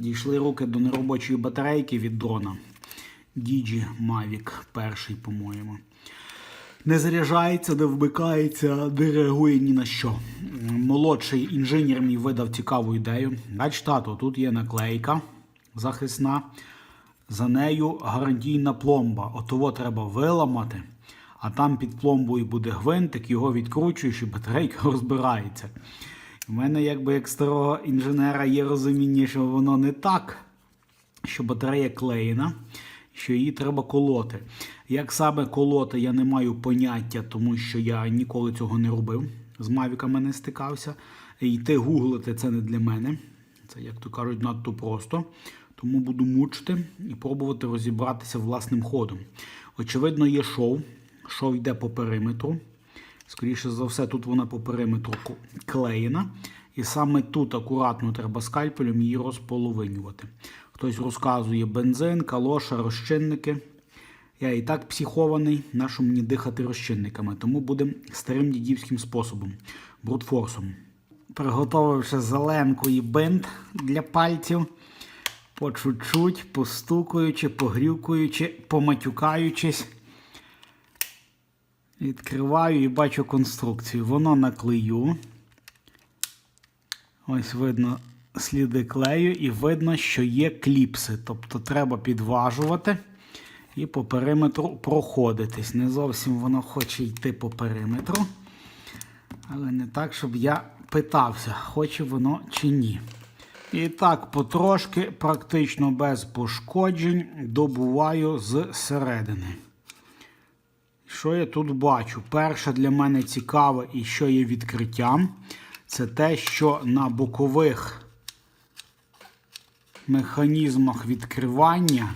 Дійшли руки до неробочої батарейки від дрона. Digi Mavic перший, по-моєму. Не заряджається, не вмикається, не реагує ні на що. Молодший інженер мій видав цікаву ідею. Бач, тато, тут є наклейка захисна. За нею гарантійна пломба. Отого треба виламати, а там під пломбою буде гвинтик, його відкручуєш і батарейка розбирається. У мене, якби як старого інженера, є розуміння, що воно не так, що батарея клеєна, що її треба колоти. Як саме колоти, я не маю поняття, тому що я ніколи цього не робив. З мавіками не стикався. Йти гуглити це не для мене. Це, як то кажуть, надто просто. Тому буду мучити і пробувати розібратися власним ходом. Очевидно, є шов. Шов йде по периметру. Скоріше за все, тут вона по периметру клеєна. І саме тут акуратно треба скальпелем її розполовинювати. Хтось розказує бензин, калоша, розчинники. Я і так психований, нащо мені дихати розчинниками. Тому будемо старим дідівським способом брутфорсом. Приготовивши зеленку і бинт для пальців, по чуть-чуть, постукуючи, погрюкуючи, поматюкаючись. Відкриваю і бачу конструкцію. Воно на клею. Ось видно сліди клею, і видно, що є кліпси. Тобто треба підважувати і по периметру проходитись. Не зовсім воно хоче йти по периметру. Але не так, щоб я питався, хоче воно чи ні. І так, потрошки, практично без пошкоджень, добуваю з середини. Що я тут бачу? Перше для мене цікаве і що є відкриттям, це те, що на бокових механізмах відкривання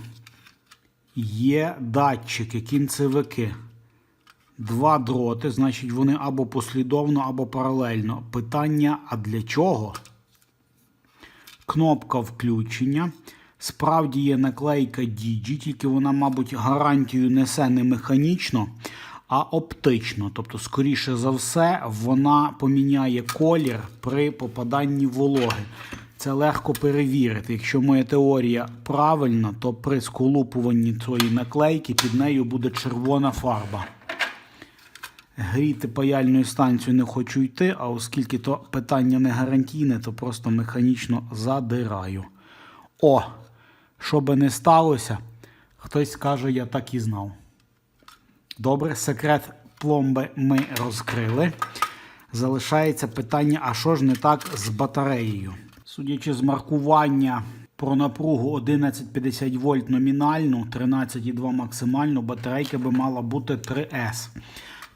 є датчики, кінцевики. Два дроти, значить, вони або послідовно, або паралельно. Питання: а для чого? Кнопка включення. Справді є наклейка Digi, тільки вона, мабуть, гарантію несе не механічно, а оптично. Тобто, скоріше за все, вона поміняє колір при попаданні вологи. Це легко перевірити. Якщо моя теорія правильна, то при сколупуванні цієї наклейки під нею буде червона фарба. Гріти паяльною станцією не хочу йти, а оскільки то питання не гарантійне, то просто механічно задираю. О, що би не сталося, хтось скаже, я так і знав. Добре, секрет пломби ми розкрили. Залишається питання, а що ж не так з батареєю? Судячи з маркування про напругу 1150 вольт номінальну, 13,2 максимальну, батарейка би мала бути 3С.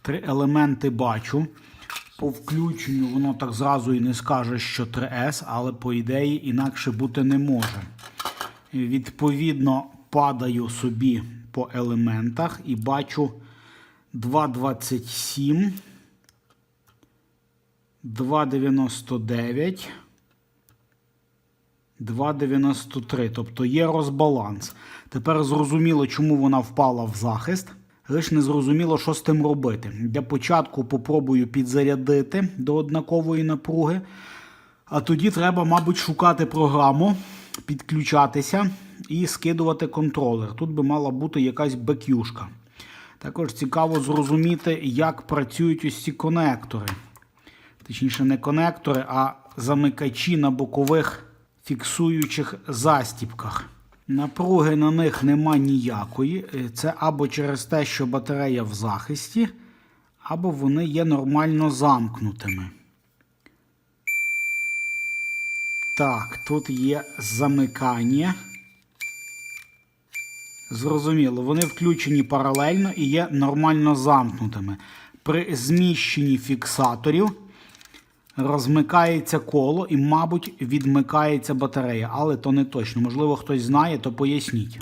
Три елементи бачу. По включенню воно так зразу і не скаже, що 3С, але по ідеї інакше бути не може. Відповідно, падаю собі по елементах і бачу 2,27, 2,99, 2,93. Тобто є розбаланс. Тепер зрозуміло, чому вона впала в захист. Лише не зрозуміло, що з тим робити. Для початку попробую підзарядити до однакової напруги. А тоді треба, мабуть, шукати програму, підключатися і скидувати контролер. Тут би мала бути якась бекюшка. Також цікаво зрозуміти, як працюють ось ці конектори. Точніше, не конектори, а замикачі на бокових фіксуючих застіпках. Напруги на них нема ніякої. Е, Це або через те, що батарея в захисті, або вони є нормально замкнутими. Так, тут є замикання. Зрозуміло, вони включені паралельно і є нормально замкнутими. При зміщенні фіксаторів розмикається коло і, мабуть, відмикається батарея, але то не точно. Можливо, хтось знає, то поясніть.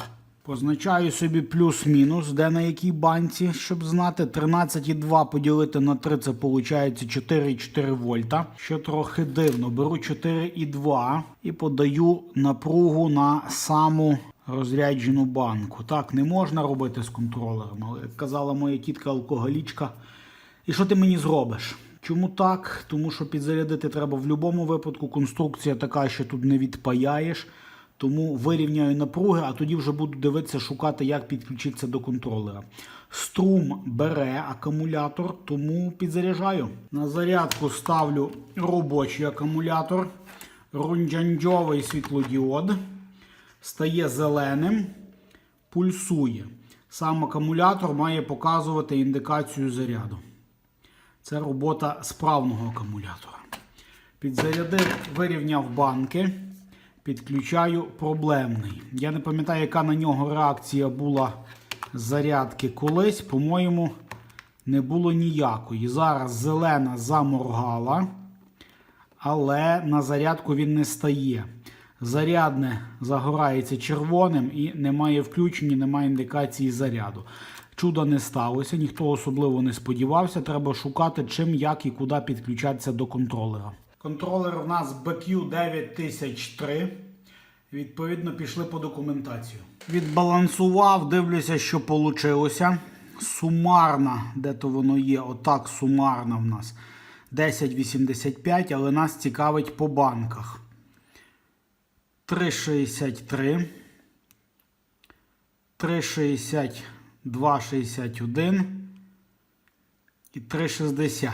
Позначаю собі плюс-мінус, де на якій банці, щоб знати. 13,2 поділити на 3, це виходить 4,4 вольта. Що трохи дивно. Беру 4,2 і подаю напругу на саму розряджену банку. Так, не можна робити з контролером, але як казала моя тітка алкоголічка. І що ти мені зробиш? Чому так? Тому що підзарядити треба в будь-якому випадку. Конструкція така, що тут не відпаяєш. Тому вирівняю напруги, а тоді вже буду дивитися, шукати, як підключитися до контролера. Струм бере акумулятор, тому підзаряджаю. На зарядку ставлю робочий акумулятор, рунджанджовий світлодіод, стає зеленим, пульсує. Сам акумулятор має показувати індикацію заряду. Це робота справного акумулятора. Підзарядив, вирівняв банки, підключаю проблемний. Я не пам'ятаю, яка на нього реакція була зарядки колись. По-моєму, не було ніякої. Зараз зелена заморгала, але на зарядку він не стає. Зарядне загорається червоним і немає включення, немає індикації заряду. Чуда не сталося, ніхто особливо не сподівався. Треба шукати, чим, як і куди підключатися до контролера. Контролер у нас BQ 9003. Відповідно, пішли по документацію. Відбалансував, дивлюся, що вийшло. Сумарна, де то воно є, отак сумарна в нас 10,85, але нас цікавить по банках. 3,63, 3,62,61 і 3,60.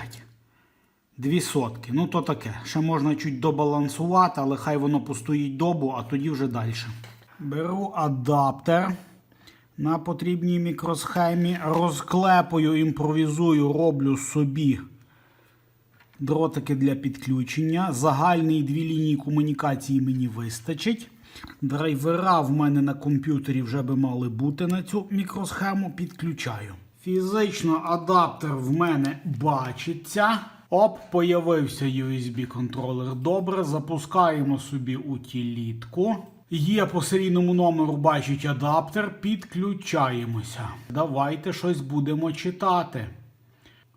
Дві сотки. Ну, то таке. Ще можна чуть добалансувати, але хай воно постоїть добу, а тоді вже далі. Беру адаптер на потрібній мікросхемі, розклепую, імпровізую, роблю собі дротики для підключення. Загальний дві лінії комунікації мені вистачить. Драйвера в мене на комп'ютері вже би мали бути на цю мікросхему. Підключаю. Фізично адаптер в мене бачиться. Оп, появився USB-контролер. Добре, запускаємо собі утилітку. Є по серійному номеру бачить адаптер. Підключаємося. Давайте щось будемо читати.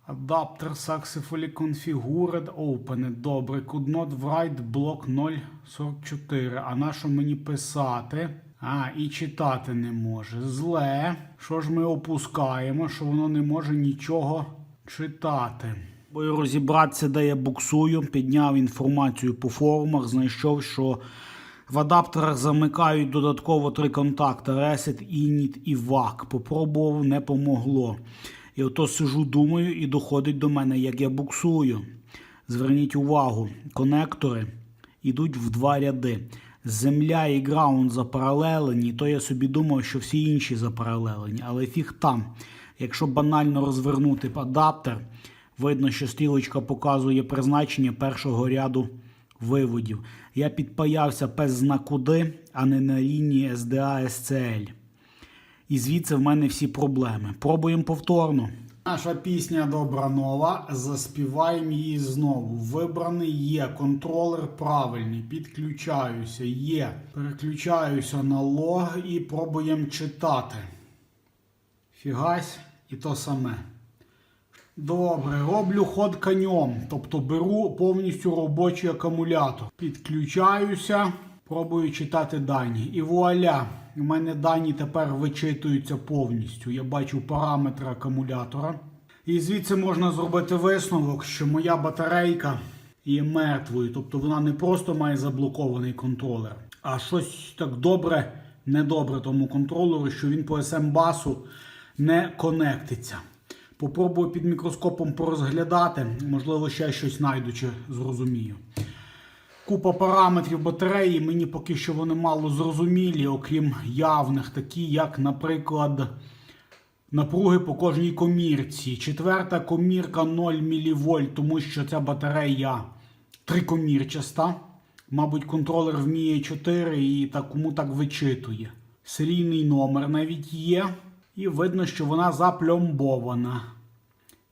Адаптер successfully configured. Open. Добре. Could not write block 044. А на що мені писати? А, і читати не може. Зле. Що ж ми опускаємо, що воно не може нічого читати. Бо розібратися, де я буксую, підняв інформацію по форумах, знайшов, що в адаптерах замикають додатково три контакти: Reset, Init і VAC. Попробував, не помогло. І ото сижу, думаю, і доходить до мене, як я буксую. Зверніть увагу, конектори йдуть в два ряди. Земля і граунд запаралелені, то я собі думав, що всі інші запаралелені, але фіг там. Якщо банально розвернути адаптер, видно, що стрілочка показує призначення першого ряду виводів. Я підпаявся без зна а не на лінії SDA SCL. І звідси в мене всі проблеми. Пробуємо повторно. Наша пісня добра нова. Заспіваємо її знову. Вибраний є. Контролер правильний. Підключаюся. Є. Переключаюся на лог і пробуємо читати. Фігась і то саме. Добре, роблю ход конем. Тобто беру повністю робочий акумулятор. Підключаюся, пробую читати дані. І вуаля, у мене дані тепер вичитуються повністю. Я бачу параметри акумулятора. І звідси можна зробити висновок, що моя батарейка є мертвою. Тобто вона не просто має заблокований контролер, а щось так добре, недобре тому контролеру, що він по SM-басу не конектиться. Попробую під мікроскопом порозглядати, можливо, ще щось знайду чи зрозумію. Купа параметрів батареї, мені поки що вони мало зрозумілі, окрім явних, такі, як, наприклад, напруги по кожній комірці. Четверта комірка 0 мВ, тому що ця батарея трикомірчаста. Мабуть, контролер вміє 4 і так, кому так вичитує. Серійний номер навіть є. І видно, що вона запломбована.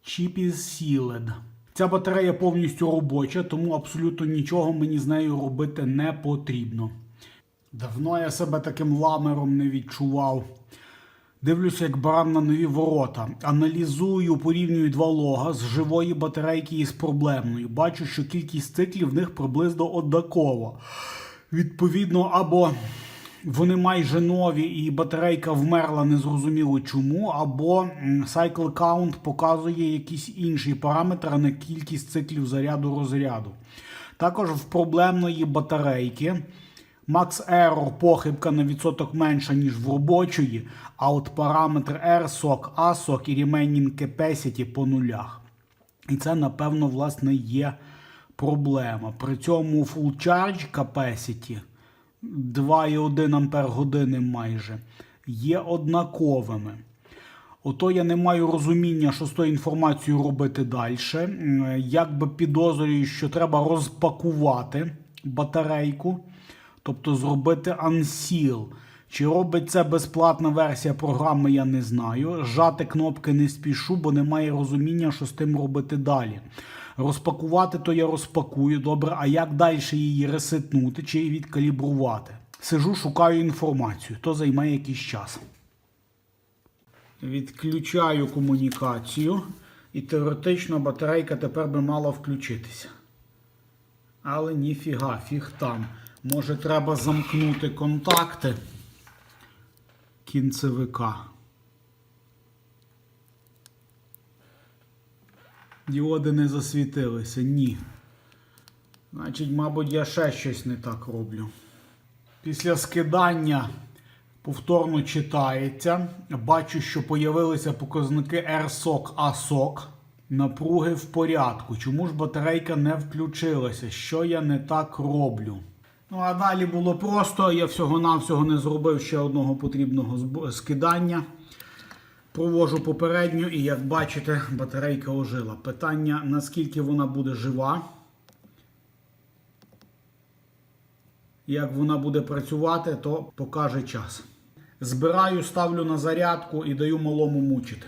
Chip is sealed. Ця батарея повністю робоча, тому абсолютно нічого мені з нею робити не потрібно. Давно я себе таким ламером не відчував. Дивлюся, як баран на нові ворота. Аналізую, порівнюю два лога з живої батарейки і з проблемною. Бачу, що кількість циклів в них приблизно однакова. Відповідно, або вони майже нові і батарейка вмерла незрозуміло чому, або Cycle Count показує якийсь інший параметр, а не кількість циклів заряду розряду. Також в проблемної батарейки Max Error похибка на відсоток менша, ніж в робочої, а от параметр RSOC, ASOC і Remaining Capacity по нулях. І це, напевно, власне, є проблема. При цьому Full Charge Capacity 2,1 Ампер години майже є однаковими. Ото я не маю розуміння, що з тою інформацією робити далі. Якби підозрюю, що треба розпакувати батарейку, тобто зробити unseal. Чи робить це безплатна версія програми, я не знаю. Жати кнопки не спішу, бо немає розуміння, що з тим робити далі. Розпакувати то я розпакую, добре, а як далі її ресетнути чи відкалібрувати? Сижу, шукаю інформацію, то займає якийсь час. Відключаю комунікацію, і теоретично батарейка тепер би мала включитися. Але ніфіга, фіг там. Може, треба замкнути контакти кінцевика. Діоди не засвітилися. Ні. Значить, мабуть, я ще щось не так роблю. Після скидання повторно читається. Бачу, що появилися показники RSOC, ASOC. Напруги в порядку. Чому ж батарейка не включилася? Що я не так роблю? Ну, а далі було просто. Я всього-навсього не зробив ще одного потрібного скидання. Провожу попередню, і як бачите, батарейка ожила. Питання, наскільки вона буде жива. Як вона буде працювати, то покаже час. Збираю, ставлю на зарядку і даю малому мучити.